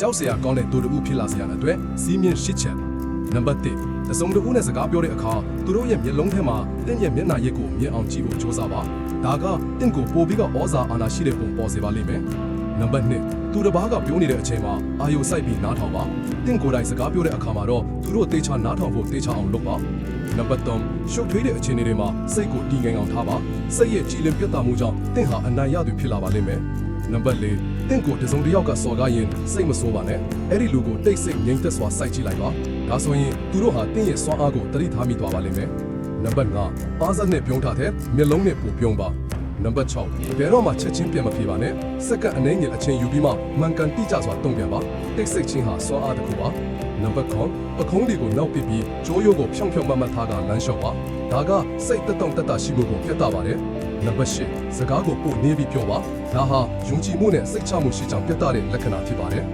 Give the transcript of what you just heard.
ကြောက်စရာကောင်းတဲ့သူတို့ဖြစ်လာစေရတဲ့အတွက်စီးမြင့်ရှစ်ချက်နံပါတ်1တစုံတစ်ဦးနဲ့စကားပြောတဲ့အခါသူတို့ရဲ့မျက်လုံးထဲမှာတင့်ရဲ့မျက်နှာရစ်ကိုမြင်အောင်ကြည့်ဖို့ကြိုးစားပါဒါကတင့်ကိုပိုပြီးတော့ဩဇာအာဏာရှိတဲ့ပုံပေါ်စေပါလိမ့်မယ်နံပါတ်2သူတစ်ပါးကပြောနေတဲ့အချိန်မှာအာယုစိုက်ပြီးနားထောင်ပါတင့်ကိုယ်တိုင်စကားပြောတဲ့အခါမှာတော့သူတို့တေချာနားထောင်ဖို့တေချာအောင်လုပ်ပါနံပါတ်3ရှုပ်ထွေးတဲ့အခြေအနေတွေမှာစိတ်ကိုတည်ငြိမ်အောင်ထားပါစိတ်ရဲ့ကြည်လင်ပြတ်သားမှုကြောင့်တင့်ဟာအနိုင်ရသူဖြစ်လာပါလိမ့်မယ် နံပါတ်4တင့်ကိုတစုံတစ်ယောက်ကစော်ကားရင်စိတ်မဆိုးပါနဲ့အဲ့ဒီလူကိုတိတ်ဆိတ်ငြိမ်သက်စွာစိုက်ကြည့်လိုက်ပါဒါဆိုရင်သူတို့ဟာတင့်ရဲ့စွမ်းအားကိုတတိထားမိသွားပါလိမ့်မယ်နံပါတ်5အားစက်နဲ့ပြုံးထားတဲ့မျက်လုံးနဲ့ပိုပြုံးပါနံပါတ်6ဘယ်တော့မှချက်ချင်းပြန်မပြေပါနဲ့စက္ကန့်အနည်းငယ်အချိန်ယူပြီးမှမှန်ကန်တိကျစွာတုံ့ပြန်ပါတိတ်ဆိတ်ခြင်းဟာစွမ်းအားတစ်ခုပါနံပါတ်9ပခုံးတွေကိုနောက်ပစ်ပြီးကြိုးရိုးကိုဖြောင်းဖြောင်းမတ်မတ်ထားကလမ်းလျှောက်ပါဒါကစိတ်တက်တောင့်တက်တာရှိမှုကိုပြတ်တာပါတယ် နံပါတ်10စကားကိုပို့နေပြီးပြောပါဒါဟာယုံကြည်မှုနဲ့စိတ်ချမှုရှိကြောင်းပြတ်တဲ့လက္ခဏာဖြစ်ပါတယ်